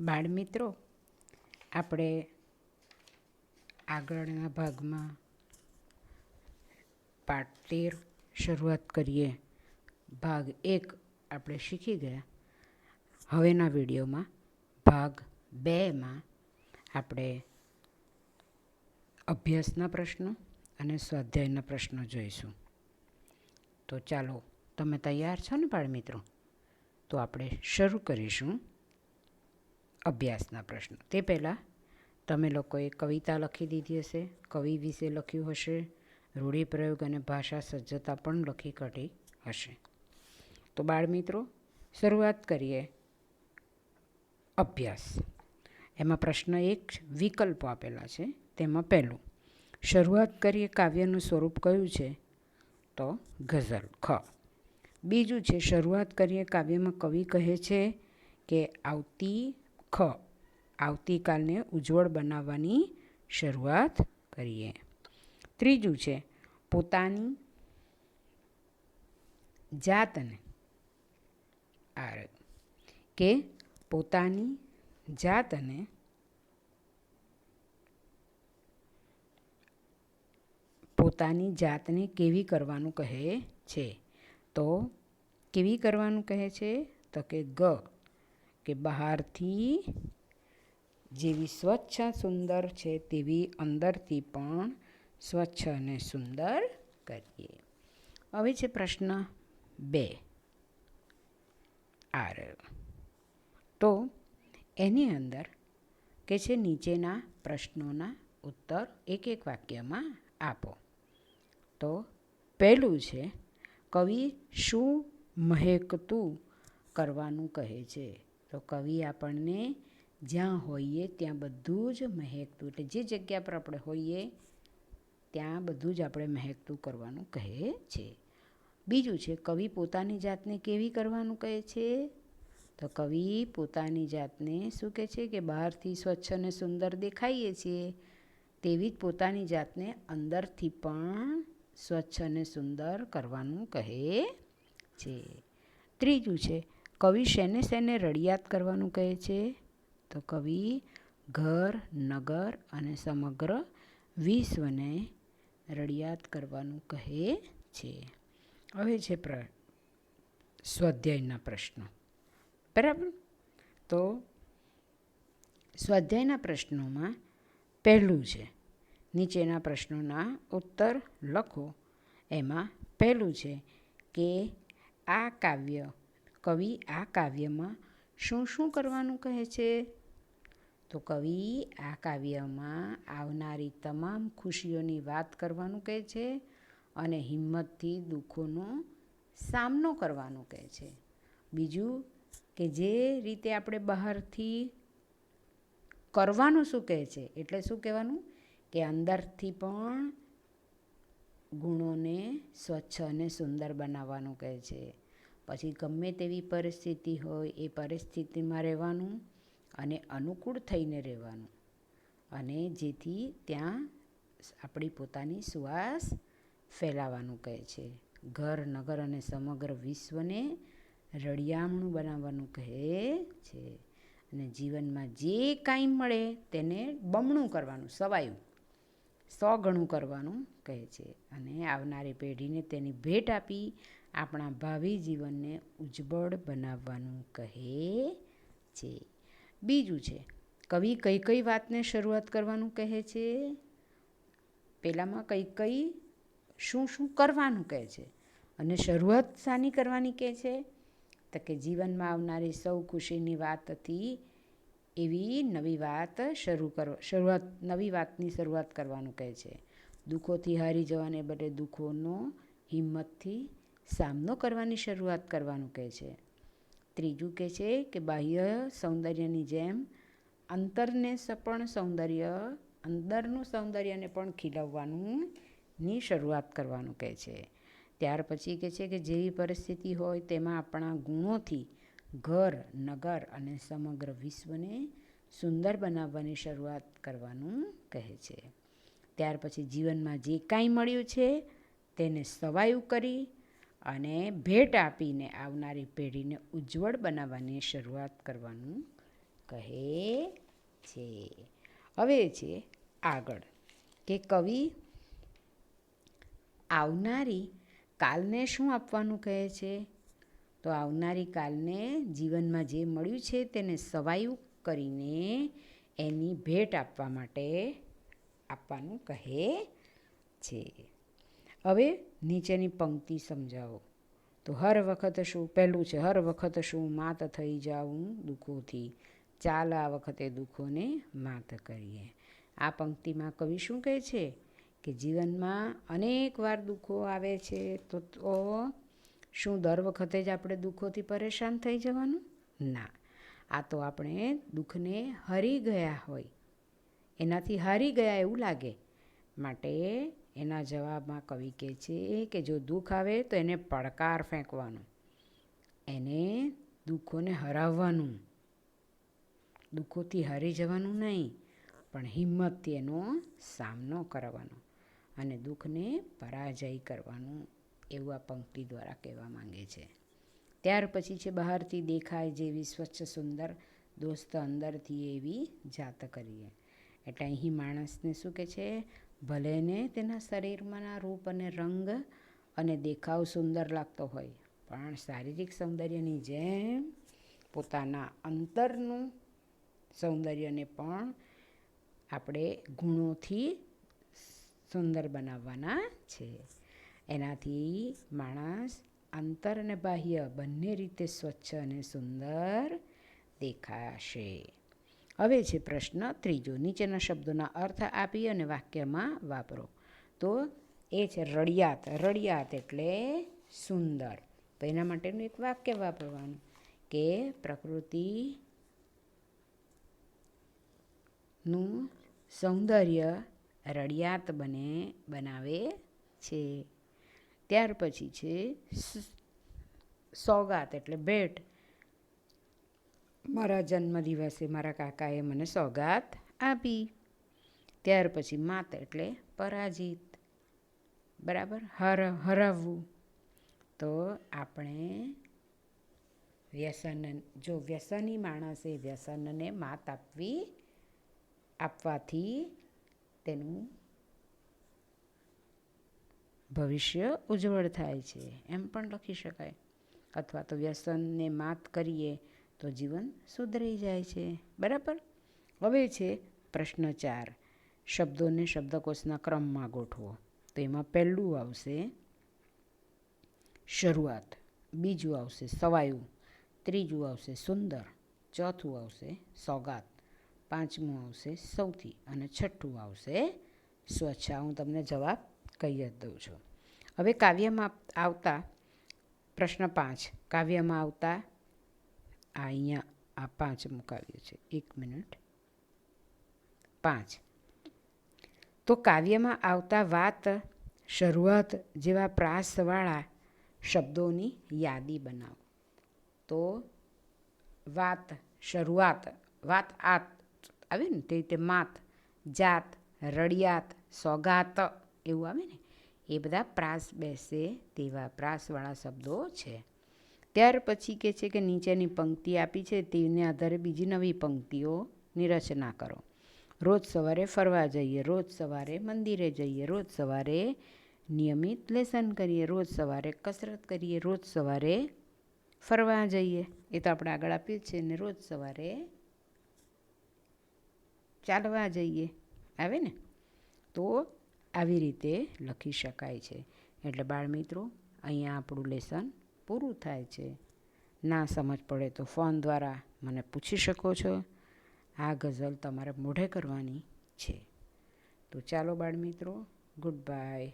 બાળમિત્રો, આપણે આગળના ભાગમાં પાઠ તેર શરૂઆત કરીએ. ભાગ એક આપણે શીખી ગયા. હવેના વિડીયોમાં ભાગ બેમાં આપણે અભ્યાસના પ્રશ્નો અને સ્વાધ્યાયના પ્રશ્નો જોઈશું. તો ચાલો, તમે તૈયાર છો ને બાળમિત્રો? તો આપણે શરૂ કરીશું. અભ્યાસના પ્રશ્નો. તે પહેલાં તમે લોકોએ કવિતા લખી દીધી હશે, કવિ વિશે લખ્યું હશે રૂઢિપ્રયોગ અને ભાષા સજ્જતા પણ લખી કાઢી હશે. તો બાળમિત્રો, શરૂઆત કરીએ અભ્યાસ. એમાં પ્રશ્ન એક વિકલ્પો આપેલા છે. તેમાં પહેલું, શરૂઆત કરીએ કાવ્યનું સ્વરૂપ કયું છે? તો ગઝલ, ખ. બીજું છે, શરૂઆત કરીએ કાવ્યમાં કવિ કહે છે કે આવતી ખ આવતીકાલને ઉજ્જવળ બનાવવાની શરૂઆત કરીએ. ત્રીજું છે, પોતાની જાતને આર કે પોતાની જાતને પોતાની જાતને કેવી કરવાનું કહે છે? તો કેવી કરવાનું કહે છે? તો કે ગ. કે બહારથી જેવી સ્વચ્છ સુંદર છે તેવી અંદરથી પણ સ્વચ્છ અને સુંદર કરીએ. હવે છે પ્રશ્ન બે. આર. તો એની અંદર કે છે નીચેના પ્રશ્નોના ઉત્તર એક એક વાક્યમાં આપો. તો પહેલું છે, કવિ શું મહેકતું કરવાનું કહે છે? તો કવિ આપણને જ્યાં હોઈએ ત્યાં બધું જ મહેકતું. એટલે જે જગ્યા પર આપણે હોઈએ, ત્યાં બધું જ આપણે મહેકતું કરવાનું કહે છે. બીજું છે, કવિ પોતાની જાતને કેવી કરવાનું કહે છે? તો કવિ પોતાની જાતને શું કહે છે? કે બહારથી સ્વચ્છ અને સુંદર દેખાઈએ છીએ. તેવી જ પોતાની જાતને અંદરથી પણ સ્વચ્છ અને સુંદર કરવાનું કહે છે. ત્રીજું છે કવિ શેને શેને રડિયાત કરવાનું કહે છે? તો કવિ, ઘર, નગર અને સમગ્ર વિશ્વને રડિયાત કરવાનું કહે છે. હવે છે પ્ર, સ્વાધ્યાયના પ્રશ્નો. બરાબર? તો સ્વાધ્યાયના પ્રશ્નોમાં પહેલું છે, નીચેના પ્રશ્નોના ઉત્તર લખો. એમાં પહેલું છે કે આ કાવ્ય કવિ આ કાવ્યમાં શું શું કરવાનું કહે છે? તો કવિ આ કાવ્યમાં આવનારી તમામ ખુશીઓની વાત કરવાનું કહે છે અને હિંમતથી દુઃખોનો સામનો કરવાનું કહે છે. બીજું કે જે રીતે આપણે બહારથી કરવાનું શું કહે છે? એટલે શું કહેવાનું? કે અંદરથી પણ ગુણોને સ્વચ્છ અને સુંદર બનાવવાનું કહે છે. પછી ગમે તેવી પરિસ્થિતિ હોય એ પરિસ્થિતિમાં રહેવાનું અને અનુકૂળ થઈને રહેવાનું. અને જેથી ત્યાં આપણી પોતાની સુવાસ ફેલાવાનું કહે છે. ઘર, નગર અને સમગ્ર વિશ્વને રળિયામણું બનાવવાનું કહે છે. અને જીવનમાં જે કાંઈ મળે તેને બમણું કરવાનું, સવાયું. સો ગણું કરવાનું કહે છે. અને આવનારી પેઢીને તેની ભેટ આપી આપણા ભાવિ જીવનને ઉજ્જવળ બનાવવાનું કહે છે. બીજું છે, કવિ કઈ કઈ વાતને શરૂઆત કરવાનું કહે છે? પહેલાંમાં કઈ કઈ શું શું કરવાનું કહે છે? અને શરૂઆત શાની કરવાની કહે છે? તો કે જીવનમાં આવનારી સૌ ખુશીની વાતથી એવી નવી વાત શરૂ કરવા શરૂઆત, નવી વાતની શરૂઆત કરવાનું કહે છે. દુઃખોથી હારી જવાને બદલે દુઃખોનો હિંમતથી સામનો કરવાની શરૂઆત કરવાનું કહે છે. ત્રીજું કહે છે કે બાહ્ય સૌંદર્યની જેમ અંતરને પણ સૌંદર્ય, અંદરનું સૌંદર્યને પણ ખીલવવાનું ની શરૂઆત કરવાનું કહે છે. ત્યાર પછી કહે છે કે જેવી પરિસ્થિતિ હોય તેમાં આપણા ગુણોથી ઘર, નગર અને સમગ્ર વિશ્વને સુંદર બનાવવાની શરૂઆત કરવાનું કહે છે. ત્યાર પછી જીવનમાં જે કાંઈ મળ્યું છે તેને સવાયું કરી અને ભેટ આપીને આવનારી પેઢીને ઉજ્જવળ બનાવવાની શરૂઆત કરવાનું કહે છે. હવે છે આગળ કે કવિ, આવનારી કાલને શું આપવાનું કહે છે? તો આવનારી કાલને જીવનમાં જે મળ્યું છે તેને સવાયું કરીને એની ભેટ આપવા માટે આપવાનું કહે છે. હવે નીચેની પંક્તિ સમજાવો. તો હર વખત શું? પહેલું છે, હર વખત શું માત થઈ જાઉં દુઃખોથી? ચાલ આ વખતે દુઃખોને માત કરીએ. આ પંક્તિમાં કવિ શું કહે છે? કે જીવનમાં અનેક વાર દુઃખો આવે છે, તો તો શું દર વખતે જ આપણે દુઃખોથી પરેશાન થઈ જવાનું? ના. આ તો આપણે દુઃખને હરી ગયા હોય. એનાથી હારી ગયા એવું લાગે. માટે એના જવાબમાં કવિ કહે છે કે જો દુઃખ આવે તો એને પડકાર ફેંકવાનો. એને દુઃખોને હરાવવાનું. દુઃખોથી હારી જવાનું નહીં, પણ હિંમતથી એનો સામનો કરવાનો અને દુઃખને પરાજય કરવાનું એવું આ પંક્તિ દ્વારા કહેવા માંગે છે. ત્યાર પછી છે બહારથી દેખાય જેવી સ્વચ્છ, સુંદર, દોસ્ત અંદરથી એવી જાત કરીએ. એટલે અહીં માણસને શું કહે છે? ભલેને તેના શરીરમાંના રૂપ અને રંગ અને દેખાવ સુંદર લાગતો હોય, પણ શારીરિક સૌંદર્યની જેમ પોતાના અંતરનું સૌંદર્યને પણ આપણે ગુણોથી સુંદર બનાવવાના છે. એનાથી માણસ અંતર અને બાહ્ય બંને રીતે સ્વચ્છ અને સુંદર દેખાશે. હવે છે પ્રશ્ન ત્રીજો. નીચેના શબ્દોના અર્થ આપી અને વાક્યમાં વાપરો. તો એ છે રડિયાત. રડિયાત એટલે સુંદર. તો એના માટેનું એક વાક્ય વાપરવાનું કે પ્રકૃતિ નું સૌંદર્ય રડિયાત બને, બનાવે છે. ત્યાર પછી છે સોગાત એટલે ભેટ. મારા જન્મદિવસે મારા કાકાએ મને સોગાત આપી. ત્યાર પછી માત એટલે પરાજિત. બરાબર? હર, હરાવવું. તો આપણે વ્યસન, જો વ્યસની માણસે વ્યસનને માત આપવી, આપવાથી તેનું ભવિષ્ય ઉજ્જવળ થાય છે. એમ પણ લખી શકાય. અથવા તો વ્યસનને માત કરીએ તો જીવન સુધરી જાય છે. બરાબર? હવે છે પ્રશ્ન ચાર. શબ્દોને શબ્દકોશના ક્રમમાં ગોઠવો. તો એમાં પહેલું આવશે શરૂઆત. બીજું આવશે સવાયું. ત્રીજું આવશે સુંદર. ચોથું આવશે સોગાત. પાંચમું આવશે સૌથી. અને છઠ્ઠું આવશે સ્વચ્છ. હું તમને જવાબ કહી જ દઉં છું. હવે કાવ્યમાં આવતા પ્રશ્ન પાંચ. કાવ્યમાં આવતા આ અહીંયા આ પાંચ મુકાવ્યું છે. એક મિનિટ. પાંચ. તો કાવ્યમાં આવતા વાત, શરૂઆત જેવા પ્રાસવાળા શબ્દોની યાદી બનાવો. તો વાત, શરૂઆત, વાત આત, આવે ને તે રીતે માત, જાત, રડિયાત, સોગાત એવું આવે ને. એ બધા પ્રાસ બેસે તેવા પ્રાસવાળા શબ્દો છે. ત્યાર પછી કે છે કે નીચેની પંક્તિ આપી છે, તેને આધારે બીજી નવી પંક્તિઓની રચના કરો. રોજ સવારે ફરવા જઈએ, રોજ સવારે મંદિરે જઈએ, રોજ સવારે નિયમિત લેસન કરીએ, રોજ સવારે કસરત કરીએ, રોજ સવારે ફરવા જઈએ. એ તો આપણે આગળ આપીએ જ છે, ને રોજ સવારે ચાલવા જઈએ. આવે ને? તો આવી રીતે લખી શકાય છે. એટલે બાળમિત્રો અહીંયા આપણું લેસન પૂરું થાય છે. ના સમજ પડે તો ફોન દ્વારા મને પૂછી શકો છો. આ ગઝલ તમારે મોઢે કરવાની છે. તો ચાલો બાળમિત્રો, ગુડ બાય.